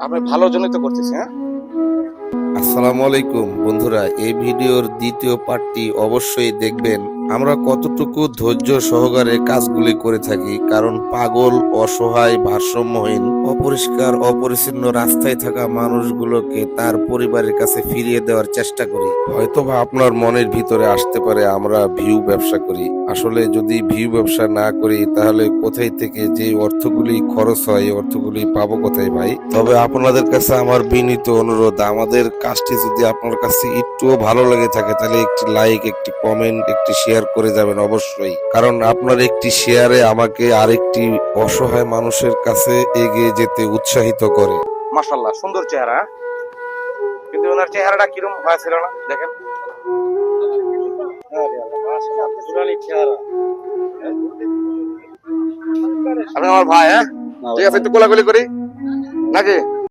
আপনি ভালো জন্যই তো করতেছি হ্যাঁ? আসসালামু আলাইকুম বন্ধুরা, এই ভিডিওর দ্বিতীয় পার্টটি অবশ্যই দেখবেন। আমরা কতটুকু ধৈর্য সহকারে কাজগুলি করে থাকি, কারণ পাগল, অসহায়, ভারসাম্যহীন, অপরিষ্কার, অপরিচ্ছন্ন রাস্তায় থাকা মানুষগুলোকে তার পরিবারের কাছে ফিরিয়ে দেওয়ার চেষ্টা করি। হয়তোবা আপনার মনের ভিতরে আসতে পারে, আমরা ভিউ ব্যবসা করি। আসলে যদি ভিউ ব্যবসা না করি, তাহলে কোথায় থেকে যে অর্থগুলি খরচ হয় অর্থগুলি পাবো কোথায় ভাই? তবে আপনাদের কাছে আমার বিনীত অনুরোধ, আমাদের কাজটি যদি আপনার কাছে একটুও ভালো লেগে থাকে, তাহলে একটি লাইক একটি কমেন্ট একটি শেয়ার করে যাবেন অবশ্যই। কারণ আপনার একটি শেয়ারে আমাকে আরেকটি অসহায় মানুষের কাছে এগিয়ে যেতে উৎসাহিত করে। মাশাল্লাহ সুন্দর চেহারা? কিন্তু ওনার চেহারাটা কিরম হয়েছিল না? দেখেন। আপনি আমার ভাই হ্যাঁ? ঠিক আছে একটু কোলাকুলি করি। নাকি?